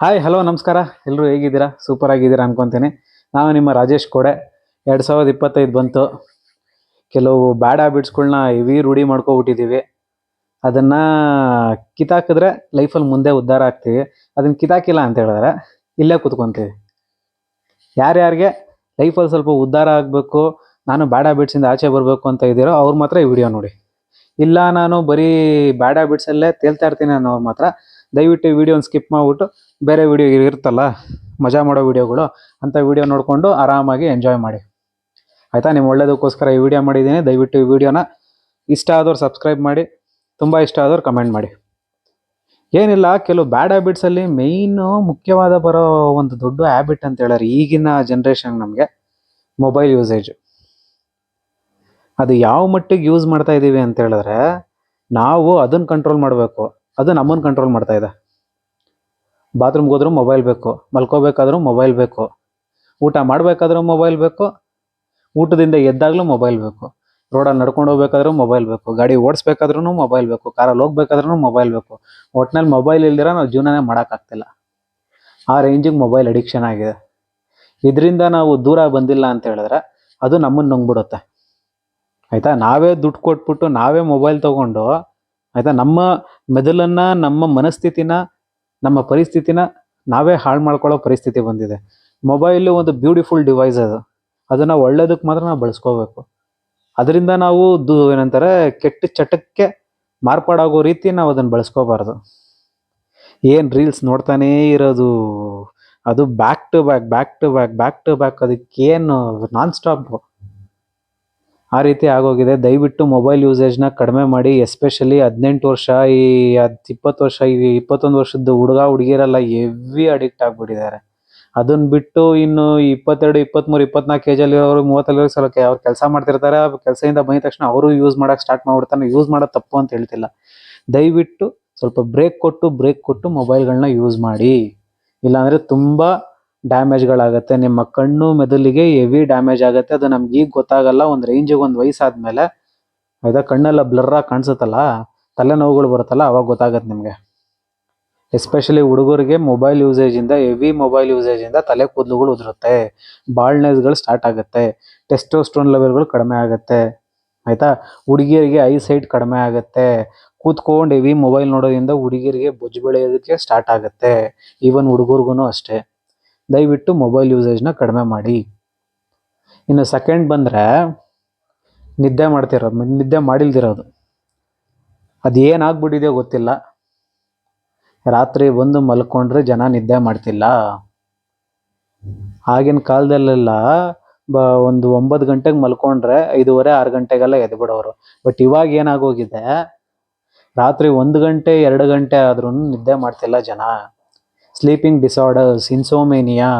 Hi hello ನಮಸ್ಕಾರ. ಎಲ್ಲರೂ ಹೇಗಿದ್ದೀರಾ? ಸೂಪರ್ ಆಗಿದ್ದೀರಾ ಅನ್ಕೊತೀನಿ. ನಾನು ನಿಮ್ಮ ರಾಜೇಶ್ ಕೋಡೆ. ಎರಡು ಸಾವಿರದ ಇಪ್ಪತ್ತೈದು ಬಂತು. ಕೆಲವು ಬ್ಯಾಡ್ ಹ್ಯಾಬಿಟ್ಸ್ಗಳನ್ನ ಇವಿ ರೂಢಿ ಮಾಡ್ಕೊಬಿಟ್ಟಿದ್ದೀವಿ ಅದನ್ನು ಕಿತಾಕಿದ್ರೆ ಲೈಫಲ್ಲಿ ಮುಂದೆ ಉದ್ಧಾರ ಆಗ್ತೀವಿ. ಅದನ್ನು ಕಿತಾಕಿಲ್ಲ ಅಂತ ಹೇಳಿದ್ರೆ ಇಲ್ಲೇ ಕೂತ್ಕೊತೀವಿ. ಯಾರ್ಯಾರಿಗೆ ಲೈಫಲ್ಲಿ ಸ್ವಲ್ಪ ಉದ್ಧಾರ ಆಗಬೇಕು, ನಾನು ಬ್ಯಾಡ್ ಹ್ಯಾಬಿಟ್ಸಿಂದ ಆಚೆ ಬರಬೇಕು ಅಂತ ಇದ್ದೀರೋ ಅವ್ರು ಮಾತ್ರ ಈ ವಿಡಿಯೋ ನೋಡಿ. ಇಲ್ಲ, ನಾನು ಬರೀ ಬ್ಯಾಡ್ ಹ್ಯಾಬಿಟ್ಸಲ್ಲೇ ತೇಲ್ತಾ ಇರ್ತೀನಿ ಅನ್ನೋರು ಮಾತ್ರ ದಯವಿಟ್ಟು ಈ ವಿಡಿಯೋನ ಸ್ಕಿಪ್ ಮಾಡಿಬಿಟ್ಟು ಬೇರೆ ವಿಡಿಯೋ ಇರುತ್ತಲ್ಲ, ಮಜಾ ಮಾಡೋ ವಿಡಿಯೋಗಳು ಅಂಥ ವಿಡಿಯೋ ನೋಡಿಕೊಂಡು ಆರಾಮಾಗಿ ಎಂಜಾಯ್ ಮಾಡಿ. ಆಯಿತಾ? ನಿಮ್ಮ ಒಳ್ಳೇದಕ್ಕೋಸ್ಕರ ಈ ವಿಡಿಯೋ ಮಾಡಿದ್ದೀನಿ. ದಯವಿಟ್ಟು ಈ ವಿಡಿಯೋನ ಇಷ್ಟ ಆದವ್ರು ಸಬ್ಸ್ಕ್ರೈಬ್ ಮಾಡಿ, ತುಂಬ ಇಷ್ಟ ಆದವ್ರು ಕಮೆಂಟ್ ಮಾಡಿ. ಏನಿಲ್ಲ, ಕೆಲವು ಬ್ಯಾಡ್ ಹ್ಯಾಬಿಟ್ಸಲ್ಲಿ ಮೇಯ್ನು ಮುಖ್ಯವಾದ ಬರೋ ಒಂದು ದೊಡ್ಡ ಹ್ಯಾಬಿಟ್ ಅಂತ ಹೇಳಿದ್ರೆ ಈಗಿನ ಜನ್ರೇಷನ್ ನಮಗೆ ಮೊಬೈಲ್ ಯೂಸೇಜ್ ಅದು ಯಾವ ಮಟ್ಟಿಗೆ ಯೂಸ್ ಮಾಡ್ತಾ ಇದ್ದೀವಿ ಅಂತ ಹೇಳಿದ್ರೆ, ನಾವು ಅದನ್ನು ಕಂಟ್ರೋಲ್ ಮಾಡಬೇಕು. ಅದು ನಮ್ಮನ್ನು ಕಂಟ್ರೋಲ್ ಮಾಡ್ತಾ ಇದೆ. ಬಾತ್ರೂಮ್ಗೆ ಹೋದ್ರೂ ಮೊಬೈಲ್ ಬೇಕು, ಮಲ್ಕೋಬೇಕಾದ್ರೂ ಮೊಬೈಲ್ ಬೇಕು, ಊಟ ಮಾಡಬೇಕಾದ್ರೂ ಮೊಬೈಲ್ ಬೇಕು, ಊಟದಿಂದ ಎದ್ದಾಗಲೂ ಮೊಬೈಲ್ ಬೇಕು ರೋಡಲ್ಲಿ ನಡ್ಕೊಂಡು ಹೋಗ್ಬೇಕಾದ್ರೂ ಮೊಬೈಲ್ ಬೇಕು, ಗಾಡಿ ಓಡಿಸ್ಬೇಕಾದ್ರೂ ಮೊಬೈಲ್ ಬೇಕು ಕಾರಲ್ಲಿ ಹೋಗ್ಬೇಕಾದ್ರೂ ಮೊಬೈಲ್ ಬೇಕು, ಒಟ್ನಲ್ಲಿ ಮೊಬೈಲ್ ಇಲ್ದಿರ ನಾವು ಜೀವನನೇ ಮಾಡೋಕ್ಕಾಗ್ತಿಲ್ಲ. ಆ ರೇಂಜಿಗೆ ಮೊಬೈಲ್ ಅಡಿಕ್ಷನ್ ಆಗಿದೆ. ಇದರಿಂದ ನಾವು ದೂರ ಬಂದಿಲ್ಲ ಅಂತ ಹೇಳಿದ್ರೆ ಅದು ನಮ್ಮನ್ನು ನುಂಗ್ಬಿಡುತ್ತೆ. ಆಯಿತಾ? ನಾವೇ ದುಡ್ಡು ಕೊಟ್ಬಿಟ್ಟು ನಾವೇ ಮೊಬೈಲ್ ತೊಗೊಂಡು ಆಯಿತಾ? ನಮ್ಮ ಮೆದುಳನ್ನು ನಮ್ಮ ಮನಸ್ಥಿತಿನ, ನಮ್ಮ ಪರಿಸ್ಥಿತಿನ ನಾವೇ ಹಾಳು ಮಾಡ್ಕೊಳ್ಳೋ ಪರಿಸ್ಥಿತಿ ಬಂದಿದೆ. ಮೊಬೈಲು ಒಂದು ಬ್ಯೂಟಿಫುಲ್ ಡಿವೈಸ್ ಅದು. ಅದನ್ನು ಒಳ್ಳೇದಕ್ಕೆ ಮಾತ್ರ ನಾವು ಬಳಸ್ಕೋಬೇಕು. ಅದರಿಂದ ನಾವು ದು ಏನಂತಾರೆ, ಕೆಟ್ಟ ಚಟಕ್ಕೆ ಮಾರ್ಪಾಡಾಗೋ ರೀತಿ ನಾವು ಅದನ್ನು ಬಳಸ್ಕೋಬಾರ್ದು. ಏನು ರೀಲ್ಸ್ ನೋಡ್ತಾನೇ ಇರೋದು? ಅದು back to back back to back back to back ಅದಕ್ಕೇನು ನಾನ್ ಸ್ಟಾಪ್ ಆ ರೀತಿ ಆಗೋಗಿದೆ. ದಯವಿಟ್ಟು ಮೊಬೈಲ್ ಯೂಸೇಜ್ನ ಕಡಿಮೆ ಮಾಡಿ ಎಸ್ಪೆಷಲಿ ಹದಿನೆಂಟು ವರ್ಷ, ಈ ಹತ್ತು ಇಪ್ಪತ್ತು ವರ್ಷ, ಈ ಇಪ್ಪತ್ತೊಂದು ವರ್ಷದ ಹುಡುಗ, ಹುಡುಗಿರೆಲ್ಲ ಹೆವಿ ಅಡಿಕ್ಟ್ ಆಗಿಬಿಟ್ಟಿದ್ದಾರೆ. ಅದನ್ನ ಬಿಟ್ಟು ಇನ್ನು ಇಪ್ಪತ್ತೆರಡು ಇಪ್ಪತ್ತ್ಮೂರು ಇಪ್ಪತ್ನಾಲ್ಕು ಮೂವತ್ತಲ್ಲಿ ಸಲಕ್ಕೆ ಅವ್ರು ಕೆಲಸ ಮಾಡ್ತಿರ್ತಾರೆ. ಕೆಲಸದಿಂದ ಬಂದ ತಕ್ಷಣ ಅವರು ಯೂಸ್ ಮಾಡೋಕೆ ಸ್ಟಾರ್ಟ್ ಮಾಡ್ಬಿಡ್ತಾನೆ ಯೂಸ್ ಮಾಡೋದು ತಪ್ಪು ಅಂತ ಹೇಳ್ತಿಲ್ಲ. ದಯವಿಟ್ಟು ಸ್ವಲ್ಪ ಬ್ರೇಕ್ ಕೊಟ್ಟು ಬ್ರೇಕ್ ಕೊಟ್ಟು ಮೊಬೈಲ್ಗಳನ್ನ ಯೂಸ್ ಮಾಡಿ. ಇಲ್ಲಾಂದರೆ ತುಂಬ ಡ್ಯಾಮೇಜ್ಗಳಾಗತ್ತೆ ನಿಮ್ಮ ಕಣ್ಣು ಮೆದುಳಿಗೆ ಹೆವಿ ಡ್ಯಾಮೇಜ್ ಆಗುತ್ತೆ. ಅದು ನಮ್ಗೆ ಈಗ ಗೊತ್ತಾಗಲ್ಲ. ಒಂದು ರೇಂಜಿಗೆ ಒಂದು ವಯಸ್ಸಾದ್ಮೇಲೆ ಆಯ್ತಾ ಕಣ್ಣೆಲ್ಲ ಬ್ಲರ್ರಾಗಿ ಕಾಣಿಸುತ್ತಲ್ಲ, ತಲೆನೋವುಗಳು ಬರುತ್ತಲ್ಲ, ಅವಾಗ ಗೊತ್ತಾಗತ್ತೆ ನಿಮಗೆ. ಎಸ್ಪೆಷಲಿ ಹುಡುಗರಿಗೆ ಮೊಬೈಲ್ ಯೂಸೇಜಿಂದ ಹೆವಿ ಮೊಬೈಲ್ ಯೂಸೇಜಿಂದ ತಲೆ ಕೂದಲುಗಳು ಉದುರುತ್ತೆ. ಬಾಳ್ನೆಸ್ಗಳು ಸ್ಟಾರ್ಟ್ ಆಗುತ್ತೆ. ಟೆಸ್ಟೋಸ್ಟ್ರೋನ್ ಲೆವೆಲ್ಗಳು ಕಡಿಮೆ ಆಗುತ್ತೆ. ಆಯಿತಾ? ಹುಡುಗಿಯರಿಗೆ ಐ ಸೈಟ್ ಕಡಿಮೆ ಆಗುತ್ತೆ. ಕೂತ್ಕೊಂಡು ಹೆವಿ ಮೊಬೈಲ್ ನೋಡೋದ್ರಿಂದ ಹುಡುಗಿಯರಿಗೆ ಬೊಜ್ಜು ಬೆಳೆಯೋದಕ್ಕೆ ಸ್ಟಾರ್ಟ್ ಆಗುತ್ತೆ. ಈವನ್ ಹುಡುಗರಿಗೂ ಅಷ್ಟೇ. ದಯವಿಟ್ಟು ಮೊಬೈಲ್ ಯೂಸೇಜ್ನ ಕಡಿಮೆ ಮಾಡಿ. ಇನ್ನು ಸೆಕೆಂಡ್ ಬಂದರೆ ನಿದ್ದೆ ಮಾಡ್ತಿರೋದು ನಿದ್ದೆ ಮಾಡಿಲ್ದಿರೋದು. ಅದು ಏನಾಗ್ಬಿಟ್ಟಿದೆಯೋ ಗೊತ್ತಿಲ್ಲ. ರಾತ್ರಿ ಬಂದು ಮಲ್ಕೊಂಡ್ರೆ ಜನ ನಿದ್ದೆ ಮಾಡ್ತಿಲ್ಲ. ಆಗಿನ ಕಾಲದಲ್ಲೆಲ್ಲ ಬ, ಒಂದು ಒಂಬತ್ತು ಗಂಟೆಗೆ ಮಲ್ಕೊಂಡ್ರೆ ಐದೂವರೆ, ಆರು ಗಂಟೆಗೆಲ್ಲ ಎದ್ಬಿಡೋರು. ಬಟ್ ಇವಾಗ ಏನಾಗೋಗಿದೆ, ರಾತ್ರಿ ಒಂದು ಗಂಟೆ, ಎರಡು ಗಂಟೆ ಆದ್ರೂ ನಿದ್ದೆ ಮಾಡ್ತಿಲ್ಲ ಜನ. ಸ್ಲೀಪಿಂಗ್ ಡಿಸಾರ್ಡರ್ಸ್ ಇನ್ಸೋಮೇನಿಯಾ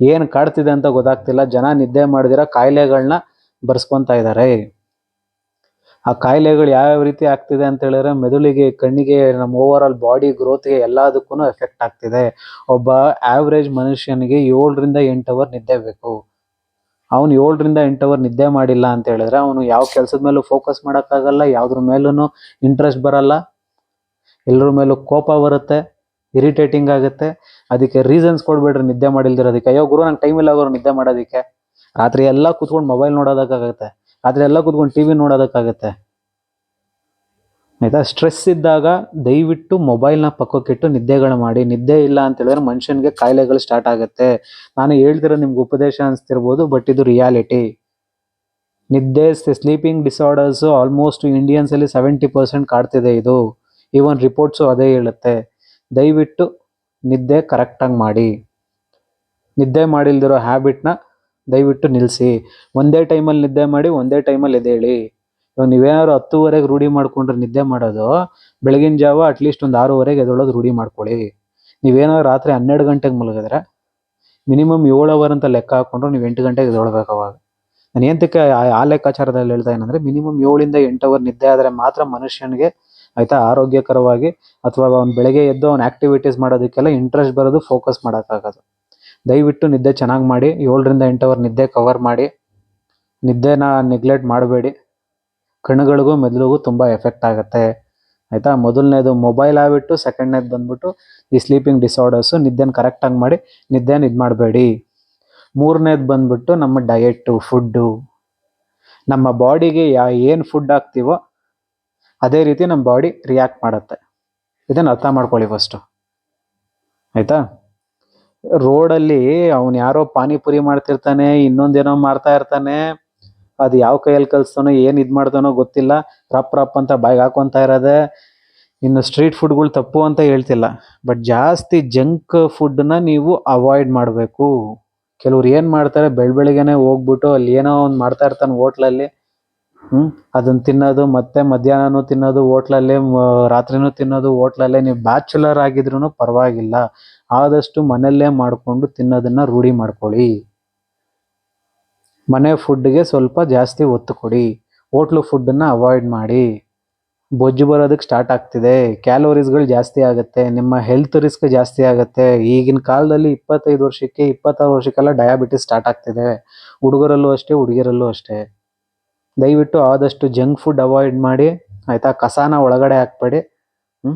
ಏನು ಕಾಡ್ತಿದೆ ಅಂತ ಗೊತ್ತಾಗ್ತಿಲ್ಲ. ಜನ ನಿದ್ದೆ ಮಾಡಿದಿರೋ ಕಾಯಿಲೆಗಳನ್ನ ಬರ್ಸ್ಕೊತಾ ಇದ್ದಾರೆ ಆ ಕಾಯಿಲೆಗಳು ಯಾವ್ಯಾವ ರೀತಿ ಆಗ್ತಿದೆ ಅಂತ ಹೇಳಿದ್ರೆ ಮೆದುಳಿಗೆ, ಕಣ್ಣಿಗೆ, ನಮ್ಮ ಓವರ್ ಆಲ್ ಬಾಡಿ ಗ್ರೋತ್ಗೆ ಎಲ್ಲದಕ್ಕೂ ಎಫೆಕ್ಟ್ ಆಗ್ತಿದೆ. ಒಬ್ಬ ಆವ್ರೇಜ್ ಮನುಷ್ಯನಿಗೆ ಏಳರಿಂದ ಎಂಟು ಅವರ್ ನಿದ್ದೆ ಬೇಕು. ಅವನು ಏಳರಿಂದ ಎಂಟು ಅವರ್ ನಿದ್ದೆ ಮಾಡಿಲ್ಲ ಅಂತ ಹೇಳಿದ್ರೆ ಅವನು ಯಾವ ಕೆಲಸದ ಮೇಲೂ ಫೋಕಸ್ ಮಾಡೋಕ್ಕಾಗಲ್ಲ, ಯಾವುದ್ರ ಮೇಲೂ ಇಂಟ್ರೆಸ್ಟ್ ಬರಲ್ಲ. ಎಲ್ಲರ ಮೇಲೂ ಕೋಪ ಬರುತ್ತೆ. ಇರಿಟೇಟಿಂಗ್ ಆಗುತ್ತೆ. ಅದಕ್ಕೆ ರೀಸನ್ಸ್ ಕೊಡ್ಬೇಡ್ರಿ, ನಿದ್ದೆ ಮಾಡಿಲ್ದಿರೋದಕ್ಕೆ ಅಯ್ಯೋ ಗುರು, ನಂಗೆ ಟೈಮ್ ಇಲ್ಲ ಗುರು, ನಿದ್ದೆ ಮಾಡೋದಕ್ಕೆ. ರಾತ್ರಿ ಎಲ್ಲ ಕೂತ್ಕೊಂಡು ಮೊಬೈಲ್ ನೋಡೋದಕ್ಕಾಗತ್ತೆ. ರಾತ್ರಿ ಎಲ್ಲ ಕೂತ್ಕೊಂಡು ಟಿ ವಿ ನೋಡೋದಕ್ಕಾಗತ್ತೆ. ಆಯಿತಾ? ಸ್ಟ್ರೆಸ್ ಇದ್ದಾಗ ದಯವಿಟ್ಟು ಮೊಬೈಲ್ನ ಪಕ್ಕಕ್ಕಿಟ್ಟು ನಿದ್ದೆಗಳು ಮಾಡಿ. ನಿದ್ದೆ ಇಲ್ಲ ಅಂತ ಹೇಳಿದ್ರೆ ಮನುಷ್ಯನಿಗೆ ಕಾಯಿಲೆಗಳು ಸ್ಟಾರ್ಟ್ ಆಗುತ್ತೆ. ನಾನು ಹೇಳ್ತಿರೋ ನಿಮ್ಗೆ ಉಪದೇಶ ಅನಿಸ್ತಿರ್ಬೋದು ಬಟ್ ಇದು ರಿಯಾಲಿಟಿ ನಿದ್ದೆ ಸ್ಲೀಪಿಂಗ್ ಡಿಸಾರ್ಡರ್ಸು ಆಲ್ಮೋಸ್ಟ್ ಇಂಡಿಯನ್ಸಲ್ಲಿ ಸೆವೆಂಟಿ ಪರ್ಸೆಂಟ್ ಕಾಡ್ತಿದೆ ಇದು. ಈವನ್ ರಿಪೋರ್ಟ್ಸು ಅದೇ ಹೇಳುತ್ತೆ. ದಯವಿಟ್ಟು ನಿದ್ದೆ ಕರೆಕ್ಟಾಗಿ ಮಾಡಿ. ನಿದ್ದೆ ಮಾಡಿಲ್ದಿರೋ ಹ್ಯಾಬಿಟ್ನ ದಯವಿಟ್ಟು ನಿಲ್ಲಿಸಿ ಒಂದೇ ಟೈಮಲ್ಲಿ ನಿದ್ದೆ ಮಾಡಿ, ಒಂದೇ ಟೈಮಲ್ಲಿ ಎದ್ದೇಳಿ. ಇವಾಗ ನೀವೇನಾದ್ರು ಹತ್ತುವರೆಗೆ ರೂಢಿ ಮಾಡ್ಕೊಂಡ್ರೆ ನಿದ್ದೆ ಮಾಡೋದು, ಬೆಳಗಿನ ಜಾವ ಅಟ್ಲೀಸ್ಟ್ ಒಂದು ಆರೂವರೆಗೆ ಎದ್ದೇಳೋದು ರೂಢಿ ಮಾಡ್ಕೊಳ್ಳಿ. ನೀವೇನಾದ್ರು ರಾತ್ರಿ ಹನ್ನೆರಡು ಗಂಟೆಗೆ ಮಲಗಿದ್ರೆ ಮಿನಿಮಮ್ ಏಳು ಅವರ್ ಅಂತ ಲೆಕ್ಕ ಹಾಕೊಂಡ್ರೆ ನೀವು ಎಂಟು ಗಂಟೆಗೆ ಎದ್ದೇಳ್ಬೇಕು ಅವಾಗ. ನಾನು ಏನಂತಕ್ಕೆ ಆ- ಲೆಕ್ಕಾಚಾರದಲ್ಲಿ ಹೇಳ್ತಾ ಏನಂದ್ರೆ ಮಿನಿಮಮ್ ಏಳಿಂದ ಎಂಟು ಅವರ್ ನಿದ್ದೆ ಆದರೆ ಮಾತ್ರ ಮನುಷ್ಯನಿಗೆ ಆಯ್ತಾ? ಆರೋಗ್ಯಕರವಾಗಿ ಅಥವಾ ಅವ್ನು ಬೆಳಗ್ಗೆ ಎದ್ದು ಅವ್ನು ಆಕ್ಟಿವಿಟೀಸ್ ಮಾಡೋದಕ್ಕೆಲ್ಲ ಇಂಟ್ರೆಸ್ಟ್ ಬರೋದು ಫೋಕಸ್ ಮಾಡೋಕ್ಕಾಗೋದು. ದಯವಿಟ್ಟು ನಿದ್ದೆ ಚೆನ್ನಾಗಿ ಮಾಡಿ, ಏಳರಿಂದ ಎಂಟು ಅವರ್ ನಿದ್ದೆ ಕವರ್ ಮಾಡಿ, ನಿದ್ದೆನ ನೆಗ್ಲೆಕ್ಟ್ ಮಾಡಬೇಡಿ. ಕಣ್ಣುಗಳಿಗೂ ಮೆದುಳಿಗೂ ತುಂಬ ಎಫೆಕ್ಟ್ ಆಗುತ್ತೆ. ಆಯಿತಾ? ಮೊದಲನೇದು ಮೊಬೈಲ್ ಆಗಿಬಿಟ್ಟು ಸೆಕೆಂಡ್ನೇದು ಬಂದ್ಬಿಟ್ಟು ಈ ಸ್ಲೀಪಿಂಗ್ ಡಿಸಾರ್ಡರ್ಸು ನಿದ್ದೆನ ಕರೆಕ್ಟಾಗಿ ಮಾಡಿ, ನಿದ್ದೆನ ಇದು ಮಾಡಬೇಡಿ. ಮೂರನೇದು ಬಂದ್ಬಿಟ್ಟು ನಮ್ಮ ಡಯೆಟ್ಟು ಫುಡ್ಡು ನಮ್ಮ ಬಾಡಿಗೆ ಯಾ ಏನು ಫುಡ್ ಹಾಕ್ತೀವೋ ಅದೇ ರೀತಿ ನಮ್ಮ ಬಾಡಿ ರಿಯಾಕ್ಟ್ ಮಾಡುತ್ತೆ. ಇದನ್ನು ಅರ್ಥ ಮಾಡ್ಕೊಳ್ಳಿ ಫಸ್ಟು ಆಯಿತಾ? ರೋಡಲ್ಲಿ ಅವನು ಯಾರೋ ಪಾನಿಪುರಿ ಮಾಡ್ತಿರ್ತಾನೆ, ಇನ್ನೊಂದೇನೋ ಮಾಡ್ತಾ ಇರ್ತಾನೆ, ಅದು ಯಾವ ಕೈಯಲ್ಲಿ ಕಲಿಸ್ತಾನೋ, ಏನು ಇದು ಮಾಡ್ತಾನೋ ಗೊತ್ತಿಲ್ಲ ರಪ್ ರಪ್ ಅಂತ ಬಾಯಿಗೆ ಹಾಕೊಂತ ಇರೋದೆ, ಇನ್ನು ಸ್ಟ್ರೀಟ್ ಫುಡ್ಗಳು ತಪ್ಪು ಅಂತ ಹೇಳ್ತಿಲ್ಲ. ಬಟ್ ಜಾಸ್ತಿ ಜಂಕ್ ಫುಡ್ನ ನೀವು ಅವಾಯ್ಡ್ ಮಾಡಬೇಕು. ಕೆಲವ್ರು ಏನು ಮಾಡ್ತಾರೆ ಬೆಳ ಬೆಳಿಗ್ಗೆನೆ ಹೋಗ್ಬಿಟ್ಟು ಅಲ್ಲಿ ಏನೋ ಒಂದು ಮಾಡ್ತಾ ಇರ್ತಾನೆ ಹೋಟ್ಲಲ್ಲಿ ಅದನ್ನ ತಿನ್ನೋದು, ಮತ್ತೆ ಮಧ್ಯಾಹ್ನನೂ ತಿನ್ನೋದು, ಹೋಟ್ಲಲ್ಲೇ ರಾತ್ರಿನೂ ತಿನ್ನೋದು, ಹೋಟ್ಲಲ್ಲೇ ನೀವು ಬ್ಯಾಚುಲರ್ ಆಗಿದ್ರೂ ಪರವಾಗಿಲ್ಲ. ಆದಷ್ಟು ಮನೆಯಲ್ಲೇ ಮಾಡಿಕೊಂಡು ತಿನ್ನೋದನ್ನ ರೂಢಿ ಮಾಡ್ಕೊಳ್ಳಿ. ಮನೆ ಫುಡ್ಗೆ ಸ್ವಲ್ಪ ಜಾಸ್ತಿ ಒತ್ತು ಕೊಡಿ. ಹೋಟ್ಲು ಫುಡ್ಡನ್ನು ಅವಾಯ್ಡ್ ಮಾಡಿ. ಬೊಜ್ಜು ಬರೋದಕ್ಕೆ ಸ್ಟಾರ್ಟ್ ಆಗ್ತಿದೆ. ಕ್ಯಾಲೋರೀಸ್ಗಳು ಜಾಸ್ತಿ ಆಗುತ್ತೆ. ನಿಮ್ಮ ಹೆಲ್ತ್ ರಿಸ್ಕ್ ಜಾಸ್ತಿ ಆಗುತ್ತೆ. ಈಗಿನ ಕಾಲದಲ್ಲಿ ಇಪ್ಪತ್ತೈದು ವರ್ಷಕ್ಕೆ, ಇಪ್ಪತ್ತಾರು ವರ್ಷಕ್ಕೆಲ್ಲ ಡಯಾಬಿಟಿಸ್ ಸ್ಟಾರ್ಟ್ ಆಗ್ತಿದೆ. ಹುಡುಗರಲ್ಲೂ ಅಷ್ಟೇ, ಹುಡುಗಿಯರಲ್ಲೂ ಅಷ್ಟೇ. ದಯವಿಟ್ಟು ಆದಷ್ಟು ಜಂಕ್ ಫುಡ್ ಅವಾಯ್ಡ್ ಮಾಡಿ, ಆಯಿತಾ? ಕಸಾನ ಒಳಗಡೆ ಹಾಕ್ಬೇಡಿ. ಹ್ಞೂ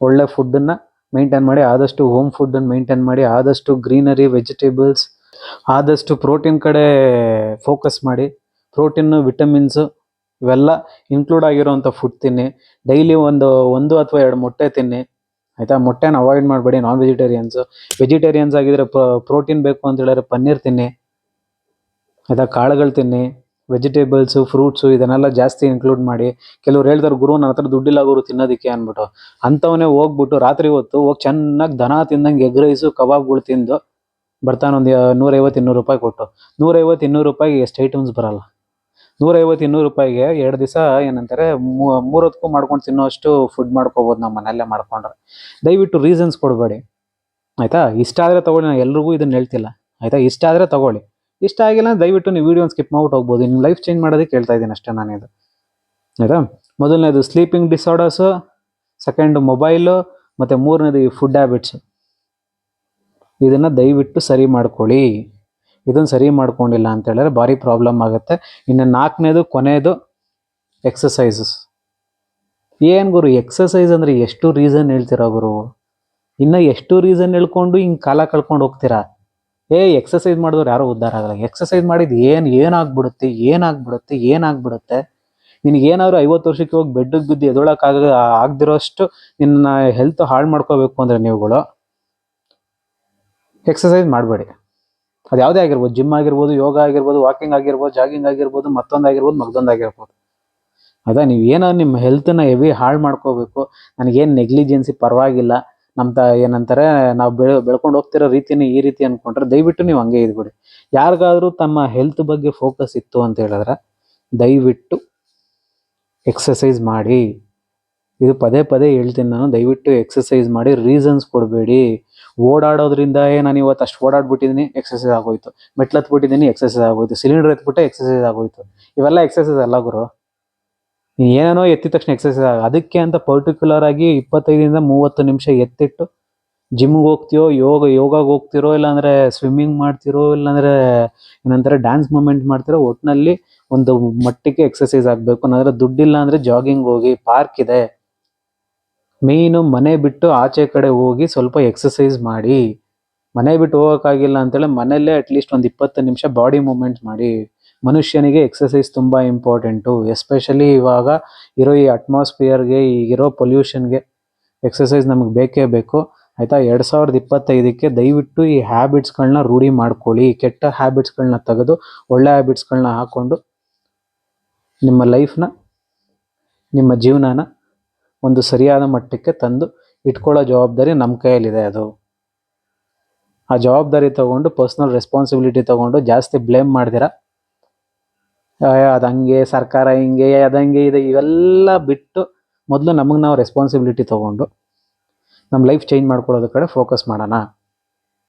ಒಳ್ಳೆ ಫುಡ್ಡನ್ನು ಮೇಂಟೈನ್ ಮಾಡಿ, ಆದಷ್ಟು ಹೋಮ್ ಫುಡ್ಡನ್ನು ಮೇಂಟೈನ್ ಮಾಡಿ, ಆದಷ್ಟು ಗ್ರೀನರಿ, ವೆಜಿಟೇಬಲ್ಸ್, ಆದಷ್ಟು ಪ್ರೋಟೀನ್ ಕಡೆ ಫೋಕಸ್ ಮಾಡಿ. ಪ್ರೋಟೀನು, ವಿಟಮಿನ್ಸು ಇವೆಲ್ಲ ಇನ್ಕ್ಲೂಡ್ ಆಗಿರೋವಂಥ ಫುಡ್ ತಿನ್ನಿ. ಡೈಲಿ ಒಂದು ಒಂದು ಅಥವಾ ಎರಡು ಮೊಟ್ಟೆ ತಿನ್ನಿ. ಆಯಿತಾ? ಮೊಟ್ಟೆನ ಅವಾಯ್ಡ್ ಮಾಡಬೇಡಿ ನಾನ್ ವೆಜಿಟೇರಿಯನ್ಸು ವೆಜಿಟೇರಿಯನ್ಸ್ ಆಗಿದ್ರೆ ಪ್ರೋಟೀನ್ ಬೇಕು ಅಂತ ಹೇಳಿದ್ರೆ ಪನ್ನೀರ್ ತಿನ್ನಿ. ಆಯಿತಾ? ಕಾಳುಗಳು ತಿನ್ನಿ. ವೆಜಿಟೇಬಲ್ಸು ಫ್ರೂಟ್ಸು ಇದನ್ನೆಲ್ಲ ಜಾಸ್ತಿ ಇನ್ಕ್ಲೂಡ್ ಮಾಡಿ. ಕೆಲವ್ರು ಹೇಳ್ತಾರೆ, ಗುರು ನನ್ನ ಹತ್ರ ದುಡ್ಡಿಲ್ಲ ಗುರು, ತಿನ್ನೋದಕ್ಕೆ ಅಂದ್ಬಿಟ್ಟು. ಅಂಥವನೇ ಹೋಗ್ಬಿಟ್ಟು ರಾತ್ರಿ ಹೊತ್ತು ಹೋಗಿ ಚೆನ್ನಾಗಿ ದನ ತಿಂದಂಗೆ ಎಗ್ ರೈಸು ಕಬಾಬ್ಗಳು ತಿಂದು ಬರ್ತಾನೆ ಒಂದು ನೂರೈವತ್ತು, ಇನ್ನೂರು ರೂಪಾಯಿ ಕೊಟ್ಟು. ನೂರೈವತ್ತು, ಇನ್ನೂರು ರೂಪಾಯಿಗೆ ಎಷ್ಟು ಐಟಮ್ಸ್ ಬರಲ್ಲ. ನೂರೈವತ್ತು, ಇನ್ನೂರು ರೂಪಾಯಿಗೆ ಎರಡು ದಿವಸ ಏನಂತಾರೆ ಮೂರೊತ್ತಕ್ಕೂ ಮಾಡ್ಕೊಂಡು ತಿನ್ನೋಷ್ಟು ಫುಡ್ ಮಾಡ್ಕೋಬೋದು ನಮ್ಮ ಮನೆಯಲ್ಲೇ ಮಾಡ್ಕೊಂಡ್ರೆ. ದಯವಿಟ್ಟು ರೀಸನ್ಸ್ ಕೊಡಬೇಡಿ. ಆಯಿತಾ? ಇಷ್ಟ ಆದರೆ ತೊಗೊಳ್ಳಿ, ನಾನು ಎಲ್ರಿಗೂ ಇದನ್ನು ಹೇಳ್ತಿಲ್ಲ. ಆಯಿತಾ? ಇಷ್ಟ ಆದರೆ ತೊಗೊಳ್ಳಿ. ಇಷ್ಟ ಆಗಿಲ್ಲ ದಯವಿಟ್ಟು ನೀವು ವೀಡಿಯೋನ ಸ್ಕಿಪ್ ಮಾಡ್ಬಿಟ್ಟು ಹೋಗ್ಬೋದು. ನಿಮ್ಮ ಲೈಫ್ ಚೇಂಜ್ ಮಾಡೋದಕ್ಕೆ ಹೇಳ್ತಾ ಇದ್ದೀನಿ ಅಷ್ಟೇ ಇದು. ಆಯಿತಾ? ಮೊದಲನೇದು ಸ್ಲೀಪಿಂಗ್ ಡಿಸಾರ್ಡರ್ಸು ಸೆಕೆಂಡು ಮೊಬೈಲು ಮತ್ತು ಮೂರನೇದು ಈ ಫುಡ್ ಹ್ಯಾಬಿಟ್ಸ್ ಇದನ್ನು ದಯವಿಟ್ಟು ಸರಿ ಮಾಡ್ಕೊಳ್ಳಿ. ಇದನ್ನು ಸರಿ ಮಾಡ್ಕೊಂಡಿಲ್ಲ ಅಂತ ಹೇಳಿದ್ರೆ ಭಾರಿ ಪ್ರಾಬ್ಲಮ್ ಆಗುತ್ತೆ. ಇನ್ನು ನಾಲ್ಕನೇದು ಕೊನೆಯದು ಎಕ್ಸಸೈಸಸ್ ಏನು ಗುರು ಎಕ್ಸಸೈಸ್ ಅಂದರೆ ಎಷ್ಟು ರೀಸನ್ ಹೇಳ್ತೀರಾ ಗುರು? ಇನ್ನು ಎಷ್ಟು ರೀಸನ್ ಹೇಳ್ಕೊಂಡು ಹಿಂಗೆ ಕಾಲ ಕಳ್ಕೊಂಡು ಹೋಗ್ತೀರಾ? ಏ ಎಕ್ಸಸೈಸ್ ಮಾಡಿದವ್ರು ಯಾರೂ ಉದ್ಧಾರ ಆಗಲ್ಲ. ಎಕ್ಸಸೈಸ್ ಮಾಡಿದ್ದು ಏನು, ಏನಾಗ್ಬಿಡುತ್ತೆ ಏನಾಗ್ಬಿಡುತ್ತೆ ಏನಾಗ್ಬಿಡುತ್ತೆ? ನಿನಗೇನಾದ್ರು ಐವತ್ತು ವರ್ಷಕ್ಕೆ ಹೋಗಿ ಬೆಡ್ಡಿಗೆ ಬಿದ್ದು ಎದೊಳಕ್ಕಾಗ ಆಗದಿರೋಷ್ಟು ನಿನ್ನ ಹೆಲ್ತ್ ಹಾಳು ಮಾಡ್ಕೋಬೇಕು ಅಂದರೆ ನೀವುಗಳು ಎಕ್ಸಸೈಸ್ ಮಾಡಬೇಡಿ. ಅದು ಯಾವುದೇ ಆಗಿರ್ಬೋದು ಜಿಮ್ ಆಗಿರ್ಬೋದು, ಯೋಗ ಆಗಿರ್ಬೋದು ವಾಕಿಂಗ್ ಆಗಿರ್ಬೋದು ಜಾಗಿಂಗ್ ಆಗಿರ್ಬೋದು, ಮತ್ತೊಂದು ಆಗಿರ್ಬೋದು ಆಗಿರ್ಬೋದು. ಅದ ನೀವು ಏನೋ ನಿಮ್ಮ ಹೆಲ್ತನ್ನ ಹೆವಿ ಹಾಳು ಮಾಡ್ಕೋಬೇಕು, ನನಗೇನು ನೆಗ್ಲಿಜೆನ್ಸಿ ಪರವಾಗಿಲ್ಲ ನಮ್ಮ ತ ಏನಂತಾರೆ, ನಾವು ಬೆಳೆ, ಬೆಳ್ಕೊಂಡು ಹೋಗ್ತಿರೋ ರೀತಿನೇ ಈ ರೀತಿ ಅಂದ್ಕೊಂಡ್ರೆ ದಯವಿಟ್ಟು ನೀವು ಹಂಗೆ ಇದ್ಬಿಡಿ. ಯಾರಿಗಾದರೂ ತಮ್ಮ ಹೆಲ್ತ್ ಬಗ್ಗೆ ಫೋಕಸ್ ಇತ್ತು ಅಂತ ಹೇಳಿದ್ರೆ ದಯವಿಟ್ಟು ಎಕ್ಸಸೈಸ್ ಮಾಡಿ. ಇದು ಪದೇ ಪದೇ ಹೇಳ್ತೀನಿ ನಾನು, ದಯವಿಟ್ಟು ಎಕ್ಸಸೈಸ್ ಮಾಡಿ ರೀಸನ್ಸ್ ಕೊಡಬೇಡಿ. ಓಡಾಡೋದ್ರಿಂದ ಏ ನಾನು ಇವತ್ತು ಅಷ್ಟು ಓಡಾಡ್ಬಿಟ್ಟಿದ್ದೀನಿ ಎಕ್ಸಸೈಸ್ ಆಗೋಯ್ತು. ಮೆಟ್ಲು ಹತ್ಬಿಟ್ಟಿದ್ದೀನಿ ಎಕ್ಸಸೈಸ್ ಆಗೋಯ್ತು. ಸಿಲಿಂಡರ್ ಎತ್ಬಿಟ್ಟೆ ಎಕ್ಸಸೈಸ್ ಆಗೋಯ್ತು. ಇವೆಲ್ಲ ಎಕ್ಸಸೈಸ್ ಅಲ್ಲ ಗುರು. ಏನೇನೋ ಎತ್ತಿದ ತಕ್ಷಣ ಎಕ್ಸಸೈಸ್ ಆಗ. ಅದಕ್ಕೆ ಅಂತ ಪರ್ಟಿಕ್ಯುಲರ್ ಆಗಿ ಇಪ್ಪತ್ತೈದರಿಂದ ಮೂವತ್ತು ನಿಮಿಷ ಎತ್ತಿಟ್ಟು ಜಿಮ್ಗೆ ಹೋಗ್ತೀಯೋ, ಯೋಗ, ಯೋಗಾಗೆ ಹೋಗ್ತಿರೋ, ಇಲ್ಲಾಂದ್ರೆ ಸ್ವಿಮ್ಮಿಂಗ್ ಮಾಡ್ತಿರೋ, ಇಲ್ಲಾಂದ್ರೆ ಏನಂತಾರೆ ಡ್ಯಾನ್ಸ್ ಮೂಮೆಂಟ್ ಮಾಡ್ತಿರೋ ಒಟ್ಟಿನಲ್ಲಿ ಒಂದು ಮಟ್ಟಿಗೆ ಎಕ್ಸಸೈಸ್ ಆಗಬೇಕು. ಅನ್ನೋದ್ರೆ ದುಡ್ಡಿಲ್ಲ ಅಂದರೆ ಜಾಗಿಂಗ್ ಹೋಗಿ ಪಾರ್ಕ್ ಇದೆ. ಮೇಯ್ನು ಮನೆ ಬಿಟ್ಟು ಆಚೆ ಕಡೆ ಹೋಗಿ ಸ್ವಲ್ಪ ಎಕ್ಸಸೈಸ್ ಮಾಡಿ. ಮನೆ ಬಿಟ್ಟು ಹೋಗೋಕ್ಕಾಗಿಲ್ಲ ಅಂತೇಳಿ ಮನೆಯಲ್ಲೇ ಅಟ್ಲೀಸ್ಟ್ ಒಂದು ಇಪ್ಪತ್ತು ನಿಮಿಷ ಬಾಡಿ ಮೂಮೆಂಟ್ ಮಾಡಿ. ಮನುಷ್ಯನಿಗೆ ಎಕ್ಸಸೈಸ್ ತುಂಬ ಇಂಪಾರ್ಟೆಂಟು ಎಸ್ಪೆಷಲಿ ಇವಾಗ ಇರೋ ಈ ಅಟ್ಮಾಸ್ಫಿಯರ್ಗೆ ಈಗಿರೋ ಪೊಲ್ಯೂಷನ್ಗೆ ಎಕ್ಸಸೈಸ್ ನಮಗೆ ಬೇಕೇ ಬೇಕು. ಆಯಿತಾ? ಎರಡು ಸಾವಿರದ ಇಪ್ಪತ್ತೈದಕ್ಕೆ ದಯವಿಟ್ಟು ಈ ಹ್ಯಾಬಿಟ್ಸ್ಗಳನ್ನ ರೂಢಿ ಮಾಡ್ಕೊಳ್ಳಿ. ಕೆಟ್ಟ ಹ್ಯಾಬಿಟ್ಸ್ಗಳನ್ನ ತೆಗೆದು ಒಳ್ಳೆ ಹ್ಯಾಬಿಟ್ಸ್ಗಳನ್ನ ಹಾಕ್ಕೊಂಡು ನಿಮ್ಮ ಲೈಫ್ನ ನಿಮ್ಮ ಜೀವನನ ಒಂದು ಸರಿಯಾದ ಮಟ್ಟಕ್ಕೆ ತಂದು ಇಟ್ಕೊಳ್ಳೋ ಜವಾಬ್ದಾರಿ ನಮ್ಮ ಕೈಯಲ್ಲಿದೆ ಅದು. ಆ ಜವಾಬ್ದಾರಿ ತಗೊಂಡು ಪರ್ಸ್ನಲ್ ರೆಸ್ಪಾನ್ಸಿಬಿಲಿಟಿ ತಗೊಂಡು ಜಾಸ್ತಿ ಬ್ಲೇಮ್ ಮಾಡ್ದಿರ ಅದು ಹಂಗೆ, ಸರ್ಕಾರ ಹಿಂಗೆ ಅದಂಗೆ ಇದೆ ಇವೆಲ್ಲ ಬಿಟ್ಟು ಮೊದಲು ನಮಗೆ ನಾವು ರೆಸ್ಪಾನ್ಸಿಬಿಲಿಟಿ ತಗೊಂಡು ನಮ್ಮ ಲೈಫ್ ಚೇಂಜ್ ಮಾಡ್ಕೊಳ್ಳೋದ್ರ ಕಡೆ ಫೋಕಸ್ ಮಾಡೋಣ.